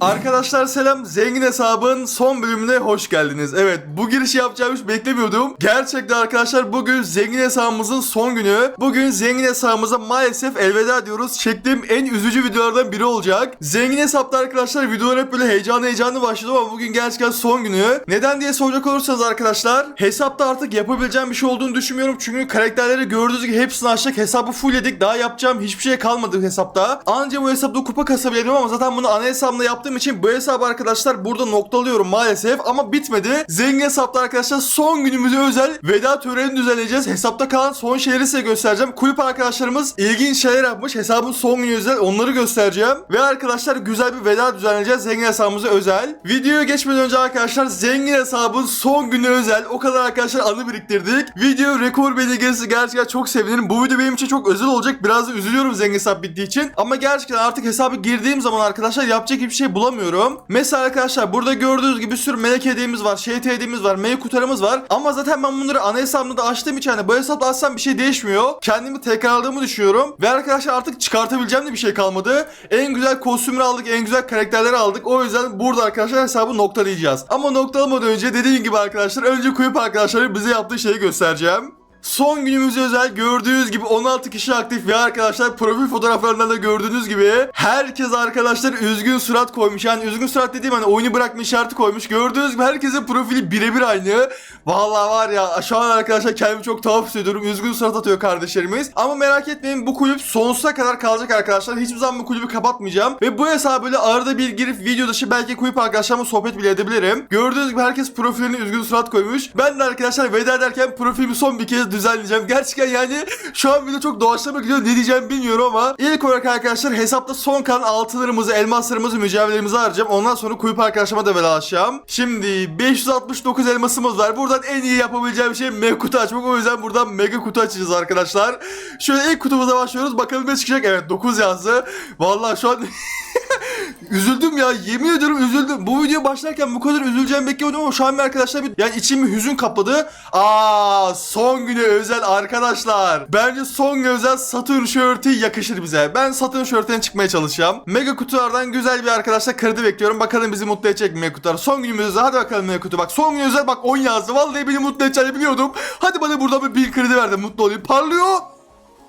Arkadaşlar selam. Zengin hesabın son bölümüne hoş geldiniz. Evet bu girişi yapacağımı hiç beklemiyordum. Gerçekten arkadaşlar bugün zengin hesabımızın son günü. Bugün zengin hesabımıza maalesef elveda diyoruz. Çektiğim en üzücü videolardan biri olacak. Zengin hesapta arkadaşlar videolar hep böyle heyecanlı heyecanlı başladı ama bugün gerçekten son günü. Neden diye soracak olursanız arkadaşlar hesapta artık yapabileceğim bir şey olduğunu düşünmüyorum. Çünkü karakterleri gördüğünüz gibi hepsini açtık. Hesabı fullledik. Daha yapacağım hiçbir şey kalmadı hesapta. Anca bu hesapta kupa kasabilirim ama zaten bunu ana hesabımda yaptığım için bu hesabı arkadaşlar burada noktalıyorum maalesef ama bitmedi. Zengin hesapta arkadaşlar son günümüze özel veda töreni düzenleyeceğiz. Hesapta kalan son şeyleri size göstereceğim. Kulüp arkadaşlarımız ilginç şeyler yapmış. Hesabın son günü özel onları göstereceğim. Ve arkadaşlar güzel bir veda düzenleyeceğiz zengin hesabımıza özel. Videoya geçmeden önce arkadaşlar zengin hesabın son günü özel o kadar arkadaşlar anı biriktirdik. Video rekor belli gelirse gerçekten çok sevinirim. Bu video benim için çok özel olacak. Biraz da üzülüyorum zengin hesap bittiği için. Ama gerçekten artık hesabı girdiğim zaman arkadaşlar yapacak hiçbir şey bulamıyorum. Mesela arkadaşlar burada gördüğünüz gibi sürü melek hediyemiz var, şey hediyemiz var, meyve kutularımız var. Ama zaten ben bunları ana hesabımda da açtığım için hani bu hesapta açsam bir şey değişmiyor. Kendimi tekrarladığımı düşünüyorum. Ve arkadaşlar artık çıkartabileceğim de bir şey kalmadı. En güzel kostümleri aldık, en güzel karakterleri aldık. O yüzden burada arkadaşlar hesabı noktalayacağız. Ama noktalamadan önce dediğim gibi arkadaşlar önce kulüp arkadaşları bize yaptığı şeyi göstereceğim. Son günümüze özel gördüğünüz gibi 16 kişi aktif ve arkadaşlar profil fotoğraflarından da gördüğünüz gibi herkes arkadaşlar üzgün surat koymuş. Yani üzgün surat dediğim hani oyunu bırakma işareti koymuş. Gördüğünüz gibi herkesin profili birebir aynı. Vallahi var ya şu arkadaşlar kendimi çok tuhaf hissediyorum. Üzgün surat atıyor kardeşlerimiz. Ama merak etmeyin bu kulüp sonsuza kadar kalacak arkadaşlar. Hiçbir zaman bu kulübü kapatmayacağım. Ve bu hesabı böyle arada bir girip video dışı belki kulüp arkadaşlarımla sohbet bile edebilirim. Gördüğünüz gibi herkes profiline üzgün surat koymuş. Ben de arkadaşlar veda ederken profilimi son bir kez düzenleyeceğim. Gerçekten yani şu an video çok doğaçlama gidiyor. Ne diyeceğimi bilmiyorum ama ilk olarak arkadaşlar hesapta son kalan altınlarımızı, elmaslarımızı, mücevherlerimizi harcayacağım. Ondan sonra kulüp arkadaşlarıma da vedalaşacağım. Şimdi 569 elmasımız var. Buradan en iyi yapabileceğim şey mega kutu açmak. O yüzden buradan mega kutu açacağız arkadaşlar. Şöyle ilk kutumuza başlıyoruz. Bakalım ne çıkacak. Evet 9 yazdı. Vallahi şu an Üzüldüm ya yemin ediyorum üzüldüm. Bu video başlarken bu kadar üzüleceğimi beklemiyordum ama şu an arkadaşlar bir yani içimi hüzün kapladı. Aa son güne özel arkadaşlar. Bence son özel Saturn şörtü yakışır bize. Ben Saturn şörtüne çıkmaya çalışacağım. Mega kutulardan güzel bir arkadaşlar kredi bekliyorum. Bakalım bizi mutlu edecek mi mega kutular. Son günümüz özel. Hadi bakalım mega kutu. Bak son gün özel bak 10 yazdı. Vallahi beni mutlu edeceğini biliyordum. Hadi bana burada bir, bir kredi ver de mutlu olayım. Parlıyor.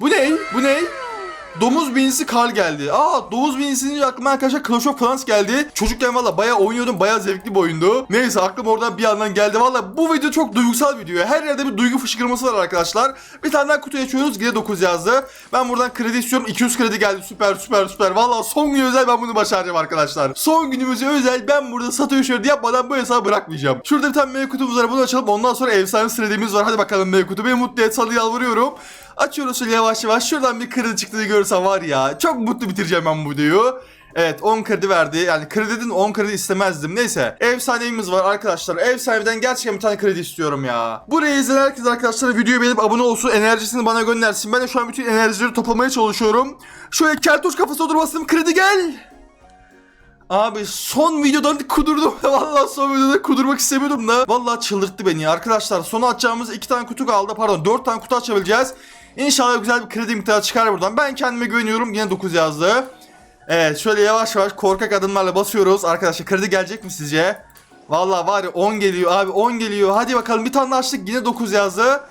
Bu ne? Bu ne? Domuz binisi kar geldi. Aa domuz binisi aklıma arkadaşlar Clash of Clans geldi. Çocukken valla bayağı oynuyordum. Bayağı zevkli bir oyundu. Neyse aklım oradan bir yandan geldi. Valla bu video çok duygusal video. Her yerde bir duygu fışkırması var arkadaşlar. Bir tane daha kutu açıyoruz. Yine 9 yazdı. Ben buradan kredi istiyorum. 200 kredi geldi. Süper süper süper. Valla son gün özel ben bunu başaracağım arkadaşlar. Son günümüze özel ben burada satıyor şöyle yapmadan bu hesabı bırakmayacağım. Şurada bir tane meyve var. Bunu açalım. Ondan sonra efsane sıralımız var. Hadi bakalım meyve kutu. Beni mutlu et. Sana yalvarıyorum. Açıyoruz şöyle yavaş yavaş. Şuradan bir kredi çıktığını görsem var ya. Çok mutlu bitireceğim ben bu videoyu. Evet 10 kredi verdi. Yani kredinin 10 kredi istemezdim. Neyse. Efsanemiz var arkadaşlar. Efsaneden gerçekten bir tane kredi istiyorum ya. Buraya izleyen herkes arkadaşlar videoyu beğenip abone olsun. Enerjisini bana göndersin. Ben de şu an bütün enerjileri toplamaya çalışıyorum. Şöyle keltoş kafasına durmasın. Kredi gel. Abi son videodan kudurdum. Vallahi son videoda kudurmak istemiyordum da. Vallahi çıldırttı beni. Arkadaşlar sona açacağımız iki tane kutu kaldı. Pardon dört tane kutu açabileceğiz. İnşallah güzel bir kredi miktarı çıkar buradan. Ben kendime güveniyorum. Yine 9 yazdı. Evet şöyle yavaş yavaş korkak adımlarla basıyoruz. Arkadaşlar kredi gelecek mi sizce? Vallahi var ya 10 geliyor abi 10 geliyor. Hadi bakalım bir tane açtık yine 9 yazdı.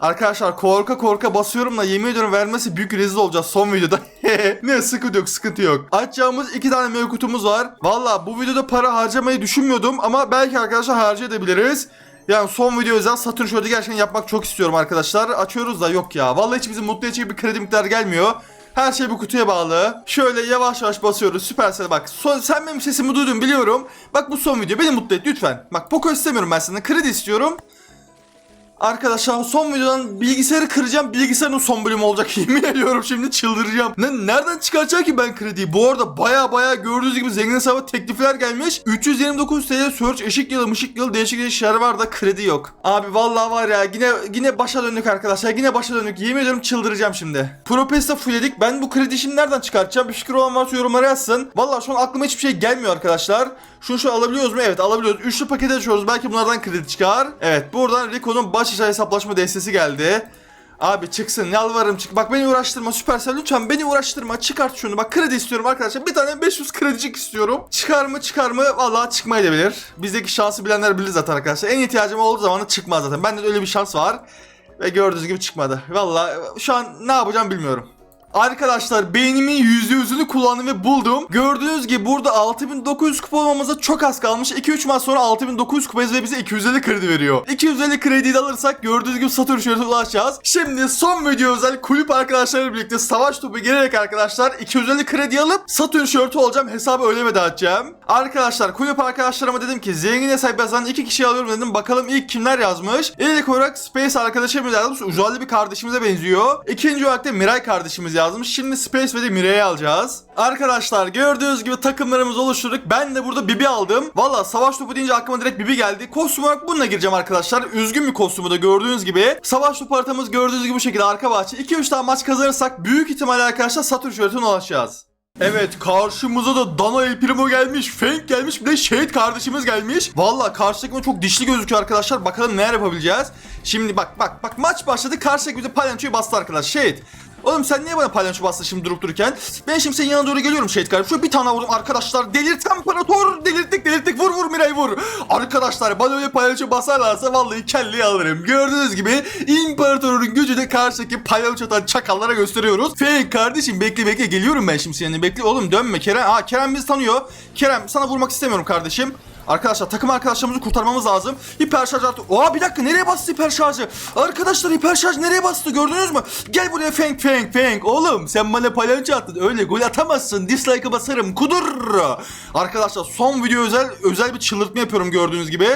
Arkadaşlar korka korka basıyorum da yemin ediyorum vermesi büyük rezil olacağız son videoda. ne sıkıntı yok sıkıntı yok. Açacağımız iki tane meyve kutumuz var. Valla bu videoda para harcamayı düşünmüyordum ama belki arkadaşlar harcayabiliriz. Yani son video özel Saturn Show'da gerçekten yapmak çok istiyorum arkadaşlar. Açıyoruz da yok ya. Vallahi hiç bizi mutlu edecek bir kredi miktarı gelmiyor. Her şey bu kutuya bağlı. Şöyle yavaş yavaş basıyoruz. Süpersel bak. Son, sen benim sesimi duydun biliyorum. Bak bu son video. Beni mutlu et lütfen. Bak Poco istemiyorum ben senden. Kredi istiyorum. Arkadaşlar son videodan bilgisayarı kıracağım. Bilgisayarın son bölümü olacak. Yemin ediyorum şimdi çıldıracağım. Ne, nereden çıkaracak ki ben krediyi? Bu arada baya baya gördüğünüz gibi zengin hesaba teklifler gelmiş. 329 TL search ışık yılı mışık yılı değişik değişik şeyler var da kredi yok. Abi vallahi var ya yine yine başa döndük arkadaşlar. Yine başa döndük. Yemin ediyorum çıldıracağım şimdi. Propesta fullledik. Ben bu kredi şimdi nereden çıkartacağım? Bir fikir olan varsa yorumlara yazsın. Vallahi şu an aklıma hiçbir şey gelmiyor arkadaşlar. Şunu şu alabiliyoruz mu? Evet alabiliyoruz. Üçlü paket açıyoruz. Belki bunlardan kredi çıkar. Evet buradan Rico'nun baş aşağı hesaplaşma destesi geldi. Abi çıksın yalvarırım çık. Bak beni uğraştırma Supercell lütfen beni uğraştırma. Çıkart şunu. Bak kredi istiyorum arkadaşlar. Bir tane 500 kredicik istiyorum. Çıkar mı çıkar mı? Vallahi çıkmayabilir. Bizdeki şansı bilenler bilir zaten arkadaşlar. En ihtiyacım olduğu zaman çıkmaz zaten. Bende de öyle bir şans var. Ve gördüğünüz gibi çıkmadı. Vallahi şu an ne yapacağım bilmiyorum. Arkadaşlar beynimin yüzde yüzünü kullandım ve buldum. Gördüğünüz gibi burada 6900 kupa olmamıza çok az kalmış. 2-3 maç sonra 6900 kupayız ve bize 250 kredi veriyor. 250 krediyi alırsak gördüğünüz gibi Satürn şöyle ulaşacağız. Şimdi son video özel kulüp arkadaşlarıyla birlikte savaş topu gelerek arkadaşlar 250 kredi alıp Satürn şörtü olacağım. Hesabı öyle veda edeceğim. Arkadaşlar kulüp arkadaşlarıma dedim ki zengin hesap yazan iki kişi alıyorum dedim. Bakalım ilk kimler yazmış. İlk olarak Space arkadaşımız yazmış. Uzaylı bir kardeşimize benziyor. İkinci olarak da Miray kardeşimiz yazmış. Şimdi Space ve de Miray'ı alacağız. Arkadaşlar gördüğünüz gibi takımlarımızı oluşturduk. Ben de burada Bibi aldım. Valla savaş topu deyince aklıma direkt Bibi geldi. Kostüm olarak bununla gireceğim arkadaşlar. Üzgün bir kostümü de gördüğünüz gibi. Savaş topu haritamız gördüğünüz gibi bu şekilde arka bahçe. 2-3 tane maç kazanırsak büyük ihtimalle arkadaşlar Satürn şöhretine ulaşacağız. Evet karşımıza da Dana El Primo gelmiş, Feng gelmiş bir de Shade kardeşimiz gelmiş. Valla karşı takımı çok dişli gözüküyor arkadaşlar. Bakalım neler yapabileceğiz. Şimdi bak bak bak maç başladı karşı takım bize palyaçoyu bastı arkadaş. Shade Oğlum sen niye bana palyaço bastın şimdi durup dururken? Ben şimdi senin yanına doğru geliyorum Şehit kardeşim. Şöyle bir tane vurdum arkadaşlar. Delirt imparator. Delirttik delirttik. Vur vur Miray vur. Arkadaşlar bana öyle palyaço basarlarsa vallahi kelleyi alırım. Gördüğünüz gibi imparatorun gücünü karşıdaki palyaçodan çakallara gösteriyoruz. Fake kardeşim bekle bekle geliyorum ben şimdi seninle. Bekle oğlum dönme Kerem. Aa Kerem bizi tanıyor. Kerem sana vurmak istemiyorum kardeşim. Arkadaşlar takım arkadaşlarımızı kurtarmamız lazım. Hiper şarj artı. Oha bir dakika nereye bastı hiper şarjı? Arkadaşlar hiper şarj nereye bastı gördünüz mü? Gel buraya Feng Feng Feng. Oğlum sen bana palyaço attın. Öyle gol atamazsın. Dislike'ı basarım. Kudur. Arkadaşlar son video özel özel bir çıldırtma yapıyorum gördüğünüz gibi.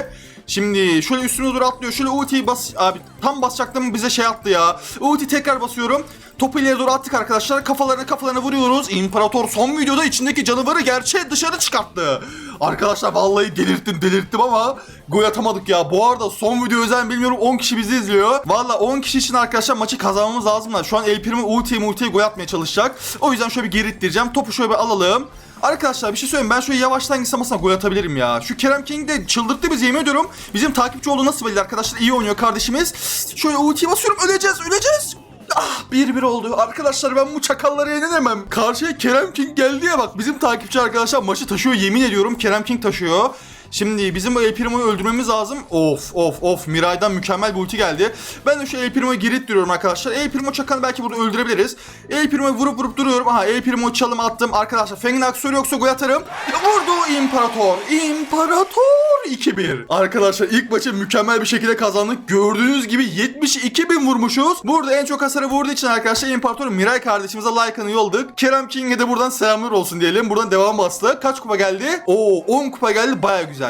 Şimdi şöyle üstüne doğru atlıyor. Şöyle ultiyi bas abi tam basacaktım bize şey attı ya. Ulti tekrar basıyorum. Topu ileri doğru attık arkadaşlar. Kafalarına kafalarına vuruyoruz. İmparator son videoda içindeki canavarı gerçeğe dışarı çıkarttı. Arkadaşlar vallahi delirttim delirttim ama gol atamadık ya. Bu arada son video özel bilmiyorum 10 kişi bizi izliyor. Valla 10 kişi için arkadaşlar maçı kazanmamız lazım da. Şu an El Primo ultiye multiye gol atmaya çalışacak. O yüzden şöyle bir geri ittireceğim. Topu şöyle bir alalım. Arkadaşlar bir şey söyleyeyim ben şöyle yavaştan gitsem aslında gol atabilirim ya. Şu Kerem King de çıldırttı bizi yemin ediyorum. Bizim takipçi olduğu nasıl belli arkadaşlar iyi oynuyor kardeşimiz. Şöyle ultiye basıyorum öleceğiz öleceğiz. Ah 1-1 oldu. Arkadaşlar ben bu çakalları yenemem. Karşıya Kerem King geldi ya bak bizim takipçi arkadaşlar maçı taşıyor yemin ediyorum Kerem King taşıyor. Şimdi bizim bu El Primo'yu öldürmemiz lazım. Of of of Miray'dan mükemmel bir ulti geldi. Ben de şu El Primo'yu geri ittiriyorum arkadaşlar. El Primo çakanı belki burada öldürebiliriz. El Primo'yu vurup vurup duruyorum. Aha El Primo çalım attım. Arkadaşlar Feng'in aksiyonu yoksa gol atarım. Vurdu İmparator. İmparator 2-1. Arkadaşlar ilk maçı mükemmel bir şekilde kazandık. Gördüğünüz gibi 72 bin vurmuşuz. Burada en çok hasarı vurduğu için arkadaşlar İmparator Miray kardeşimize like'ını yolladık. Kerem King'e de buradan selamlar olsun diyelim. Buradan devam bastı. Kaç kupa geldi? Oo 10 kupa geldi. Baya güzel.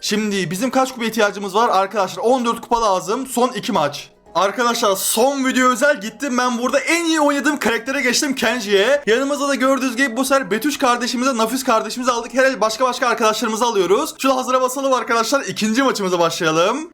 Şimdi bizim kaç kupa ihtiyacımız var? Arkadaşlar 14 kupa lazım. Son 2 maç. Arkadaşlar son video özel gittim ben burada en iyi oynadığım karaktere geçtim Kenji'ye. Yanımızda da gördüğünüz gibi bu sefer Betüş kardeşimize, Nafis kardeşimize aldık. Herhalde başka başka arkadaşlarımızı alıyoruz. Şurada hazıra basalım arkadaşlar. İkinci maçımıza başlayalım.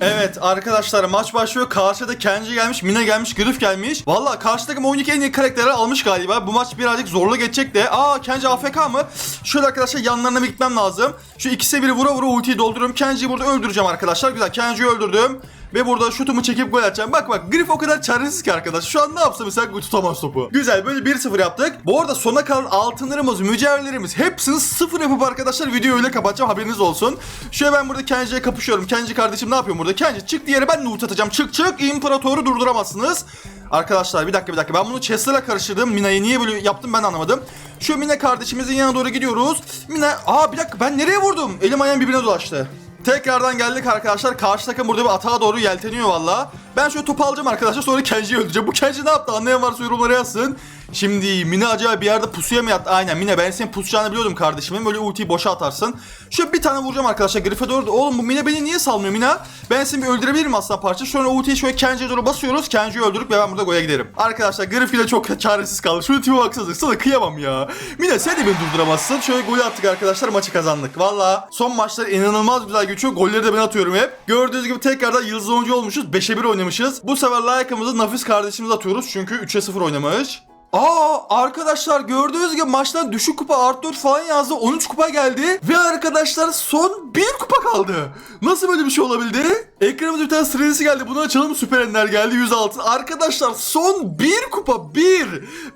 Evet arkadaşlar maç başlıyor. Karşıda Kenji gelmiş, Mine gelmiş, Grif gelmiş. Valla karşı takım oyundaki en iyi karakterleri almış galiba. Bu maç birazcık zorlu geçecek de. Aa Kenji AFK mı? Şöyle arkadaşlar yanlarına bir gitmem lazım. Şu ikisi biri vura vura ultiyi dolduruyorum. Kenji'yi burada öldüreceğim arkadaşlar. Güzel Kenji'yi öldürdüm. Ve burada şutumu çekip gol atacağım. Bak bak Grif o kadar çaresiz ki arkadaş. Şu an ne yapsa mesela tutamaz topu. Güzel böyle 1-0 yaptık. Bu arada sona kalan altınlarımız, mücevherlerimiz hepsini sıfır yapıp arkadaşlar videoyu öyle kapatacağım haberiniz olsun. Şöyle ben burada Kenji'ye kapışıyorum. Kenji kardeşim ne yapıyor burada? Kenji çık diğeri ben ult atacağım. Çık çık imparatoru durduramazsınız. Arkadaşlar bir dakika bir dakika ben bunu Chester'la karıştırdım. Mina'yı niye böyle yaptım ben anlamadım. Şu Mina kardeşimizin yanına doğru gidiyoruz. Mina aa bir dakika ben nereye vurdum? Elim ayağım birbirine dolaştı. Tekrardan geldik arkadaşlar. Karşı takım burada bir atağa doğru yelteniyor valla. Ben şöyle topu alacağım arkadaşlar sonra Kenji'yi öldüreceğim. Bu Kenji ne yaptı anlayan varsa yorumlara yazsın. Şimdi Mine acaba bir yerde pusuya mı yattı? Aynen Mine ben senin pusacağını biliyordum kardeşimin. Böyle ultiyi boşa atarsın. Şöyle bir tane vuracağım arkadaşlar. Griff'e doğru. Oğlum bu Mine beni niye salmıyor Mine? Ben seni bir öldürebilirim aslında parça. Sonra ultiyi şöyle Kenji'ye doğru basıyoruz. Kenji'yi öldürüp ben burada goya giderim. Arkadaşlar Griff ile çok çaresiz kaldı. Şu tipe baksanıza. Sana kıyamam ya. Mine sen de beni durduramazsın. Şöyle golü attık arkadaşlar. Maçı kazandık. Valla son maçlar inanılmaz güzel geçiyor. Golleri de ben atıyorum hep. Gördüğünüz gibi tekrardan yıldız oyuncu olmuşuz. 5'e 1 oynamışız. Bu sefer like'ımızı Nafis kardeşimiz atıyoruz. Çünkü 3'e 0 oynamış. Aa arkadaşlar gördüğünüz gibi maçtan düşük kupa art 4 falan yazdı 13 kupa geldi ve arkadaşlar son 1 kupa kaldı. Nasıl böyle bir şey olabildi? Ekranımıza bir tane sırası geldi bunu açalım süper ender geldi 106. Arkadaşlar son 1 kupa 1.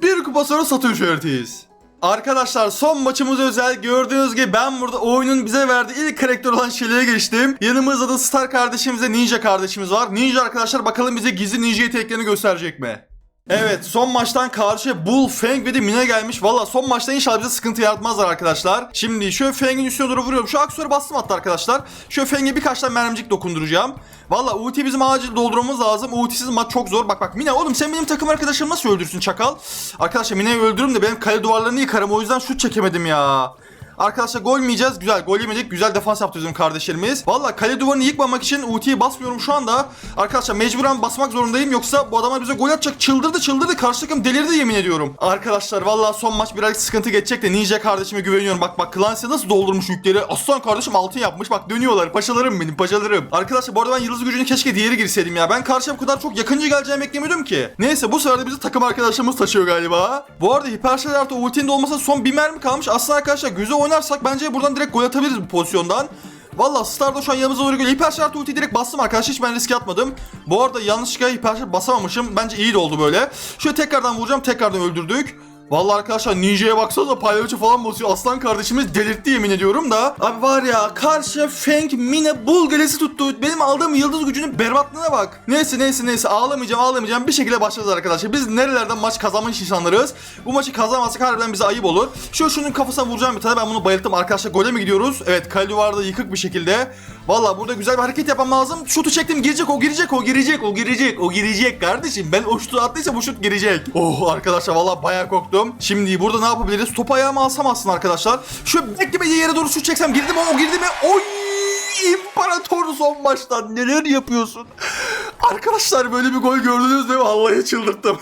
1 kupa sonra satın şöhretiyiz. Arkadaşlar son maçımız özel gördüğünüz gibi ben burada oyunun bize verdiği ilk karakter olan Shelly'e geçtim. Yanımızda da Star kardeşimiz ve Ninja kardeşimiz var. Ninja arkadaşlar bakalım bize gizli ninja yeteneklerini gösterecek mi? Evet son maçtan karşı Bull, Fang ve de Mina gelmiş. Valla son maçta inşallah bize sıkıntı yaratmazlar arkadaşlar. Şimdi şöyle Fang'in üstüne doğru vuruyorum. Şu aksiyonu bastım hatta arkadaşlar. Şöyle Fang'e birkaç tane mermicik dokunduracağım. Valla ulti bizim acil doldurmamız lazım. Ultisiz maç çok zor. Bak bak Mina oğlum sen benim takım arkadaşımı nasıl öldürsün çakal? Arkadaşlar Mina'yı öldürürüm de benim kale duvarlarını yıkarım. O yüzden şut çekemedim ya. Arkadaşlar gol mü yiyeceğiz? Güzel gol yemedik. Güzel defans yaptı bizim kardeşlerimiz. Valla kale duvarını yıkmamak için ultiyi basmıyorum şu anda. Arkadaşlar mecburen basmak zorundayım. Yoksa bu adamlar bize gol atacak. Çıldırdı çıldırdı. Karşı takım delirdi yemin ediyorum. Arkadaşlar valla son maç biraz sıkıntı geçecek de Ninja kardeşime güveniyorum. Bak bak Clancy nasıl doldurmuş yükleri. Aslan kardeşim altın yapmış. Bak dönüyorlar. Paşalarım benim paşalarım. Arkadaşlar bu arada ben yıldız gücünü keşke diğeri girseydim ya. Ben karşıya bu kadar çok yakınca geleceğimi beklemiyordum ki. Neyse bu de bizi takım arkadaşlarımız taşıyor galiba. Bu arada hiper artı ultinin de olmasa son bir mermi kalmış. Aslında arkadaşlar göze oynarsak bence buradan direkt gol atabiliriz bu pozisyondan. Valla Star'da şu an yanımıza doğru geliyor. Hiper şart ulti direkt bastım arkadaşlar. Hiç ben riske atmadım. Bu arada yanlışlıkla hiper şart basamamışım. Bence iyi de oldu böyle. Şöyle tekrardan vuracağım. Tekrardan öldürdük. Vallahi arkadaşlar Ninja'ya baksanıza palyaço falan basıyor. Aslan kardeşimiz delirtti yemin ediyorum da. Abi var ya karşı Feng Mine Bulgaresi tuttu. Benim aldığım yıldız gücünün berbatlığına bak. Neyse neyse neyse ağlamayacağım ağlamayacağım. Bir şekilde başlayacağız arkadaşlar. Biz nerelerden maç kazanmış insanlarız. Bu maçı kazanmazsak harbiden bize ayıp olur. Şu şunun kafasına vuracağım bir tane. Ben bunu bayılttım arkadaşlar. Gole mi gidiyoruz? Evet kale duvarda yıkık bir şekilde. Valla burada güzel bir hareket yapmam lazım. Şutu çektim girecek o girecek o girecek o girecek o girecek kardeşim. Ben o şutu attıysa bu şut girecek. Oh arkadaşlar valla bayağı korktum. Şimdi burada ne yapabiliriz? Top ayağıma alsam aslında arkadaşlar. Şu beklemediği yere doğru şut çeksem girdi mi o girdi mi? Oy! İmparator son maçtan neler yapıyorsun? Arkadaşlar böyle bir gol gördünüz mü? Vallahi çıldırttım.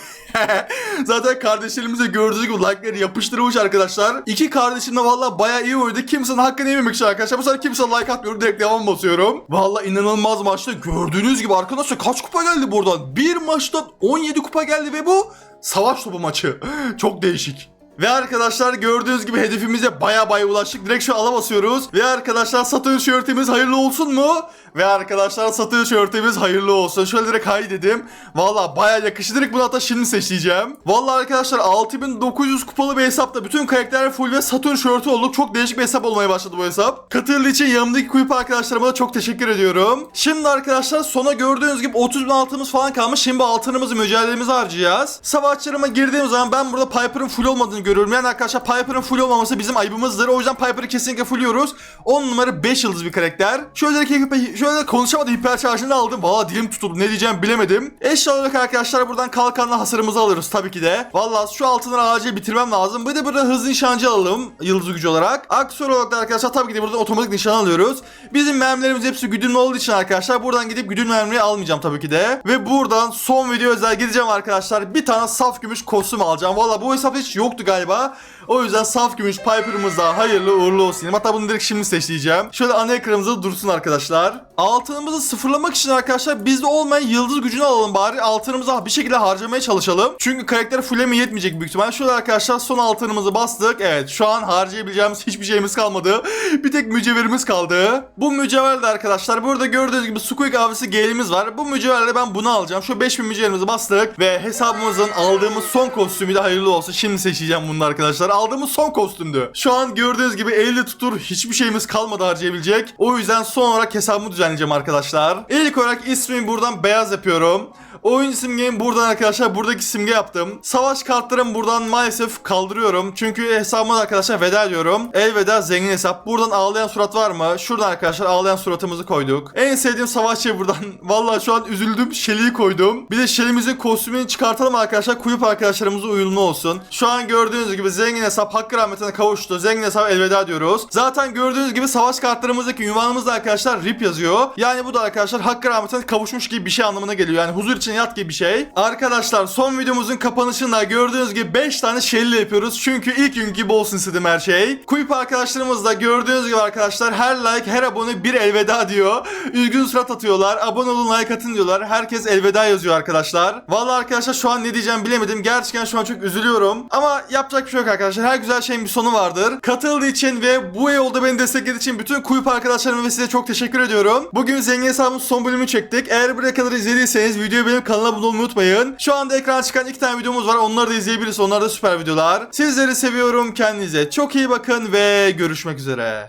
Zaten kardeşlerimize gördüğünüz gibi like'ları yapıştırmış arkadaşlar. İki kardeşim de valla bayağı iyi oynadı. Kimsenin hakkını yememek için arkadaşlar. Bu sefer kimse like atmıyorum. Direkt devam basıyorum. Valla inanılmaz maçta. Gördüğünüz gibi arkadaşlar kaç kupa geldi buradan? Bir maçtan 17 kupa geldi ve bu savaş topu maçı. Çok değişik. Ve arkadaşlar gördüğünüz gibi hedefimize baya baya ulaştık. Direkt şu ala basıyoruz. Ve arkadaşlar satın tişörtümüz hayırlı olsun mu? Ve arkadaşlar satın tişörtümüz hayırlı olsun. Şöyle direkt hay dedim. Valla baya yakıştı. Direkt bunu hatta şimdi seçeceğim. Valla arkadaşlar 6900 kupalı bir hesapta bütün karakterler full ve Saturn şörtü olduk. Çok değişik bir hesap olmaya başladı bu hesap. Katıldığı için yanımdaki kuyup arkadaşlarıma da çok teşekkür ediyorum. Şimdi arkadaşlar sona gördüğünüz gibi 30 bin altınımız falan kalmış. Şimdi altınımızı mücadelemize harcayacağız. Savaşçılarıma girdiğim zaman ben burada Piper'ın full olmadığını görüyorum. Yani arkadaşlar Piper'ın full olmaması bizim ayıbımızdır. O yüzden Piper'ı kesinlikle fulluyoruz. 10 numara 5 yıldız bir karakter. Şöyle direkt şöyle konuşamadım hiper şarjını aldım. Valla dilim tutuldu. Ne diyeceğim bilemedim. Eşya olarak arkadaşlar buradan kalkanla hasarımızı alırız tabii ki de. Valla şu altınları acil bitirmem lazım. Bir de burada hızlı nişancı alalım. Yıldız gücü olarak. Aksiyonu olarak da arkadaşlar tabii ki de buradan otomatik nişan alıyoruz. Bizim mermilerimiz hepsi güdümlü olduğu için arkadaşlar buradan gidip güdümlü mermiyi almayacağım tabii ki de. Ve buradan son video özel gideceğim arkadaşlar. Bir tane saf gümüş kostüm alacağım. Valla bu hesap hiç yoktu galiba. O yüzden saf gümüş Piper'ımıza hayırlı uğurlu olsun. Hatta bunu direkt şimdi seçleyeceğim. Şöyle ana ekranımızda dursun arkadaşlar. Altınımızı sıfırlamak için arkadaşlar bizde olmayan yıldız gücünü alalım bari. Altınımızı bir şekilde harcamaya çalışalım. Çünkü karakter fulleme yetmeyecek büyük ihtimal. Şöyle arkadaşlar son altınımızı bastık. Evet şu an harcayabileceğimiz hiçbir şeyimiz kalmadı. Bir tek mücevherimiz kaldı. Bu mücevher de arkadaşlar burada gördüğünüz gibi Squeak avcısı gelimiz var. Bu mücevherle ben bunu alacağım. Şu 5000 mücevherimizi bastık ve hesabımızın aldığımız son kostümü de hayırlı olsun. Şimdi seçeceğim bunu arkadaşlar. Aldığımız son kostümdü. Şu an gördüğünüz gibi elde tutur hiçbir şeyimiz kalmadı harcayabilecek. O yüzden son olarak hesabımı düzenleyeceğim arkadaşlar. İlk olarak ismimi buradan beyaz yapıyorum. Oyun simgemi buradan arkadaşlar buradaki simge yaptım. Savaş kartlarımı buradan maalesef kaldırıyorum. Çünkü hesabıma da arkadaşlar veda ediyorum. Elveda zengin hesap. Buradan ağlayan surat var mı? Şuradan arkadaşlar ağlayan suratımızı koyduk. En sevdiğim savaşçı buradan. Vallahi şu an üzüldüm. Shelly'yi koydum. Bir de Shelly'mizin kostümünü çıkartalım arkadaşlar. Kuyup arkadaşlarımıza uyumlu olsun. Şu an gördüğünüz gibi zengin hesap hakkı rahmetine kavuştu. Zengin hesap elveda diyoruz. Zaten gördüğünüz gibi savaş kartlarımızdaki ünvanımızda arkadaşlar RIP yazıyor. Yani bu da arkadaşlar hakkı rahmetine kavuşmuş gibi bir şey anlamına geliyor. Yani huzur için başına yat gibi bir şey. Arkadaşlar son videomuzun kapanışında gördüğünüz gibi 5 tane şelli yapıyoruz. Çünkü ilk gün gibi olsun istedim her şey. Kuyup arkadaşlarımız da gördüğünüz gibi arkadaşlar her like her abone bir elveda diyor. Üzgün surat atıyorlar. Abone olun like atın diyorlar. Herkes elveda yazıyor arkadaşlar. Vallahi arkadaşlar şu an ne diyeceğim bilemedim. Gerçekten şu an çok üzülüyorum. Ama yapacak bir şey yok arkadaşlar. Her güzel şeyin bir sonu vardır. Katıldığı için ve bu yolda beni desteklediği için bütün kuyup arkadaşlarıma ve size çok teşekkür ediyorum. Bugün zengin hesabımın son bölümünü çektik. Eğer buraya kadar izlediyseniz videoyu benim kanalıma abone olmayı unutmayın. Şu anda ekrana çıkan iki tane videomuz var. Onları da izleyebilirsiniz. Onlar da süper videolar. Sizleri seviyorum. Kendinize çok iyi bakın ve görüşmek üzere.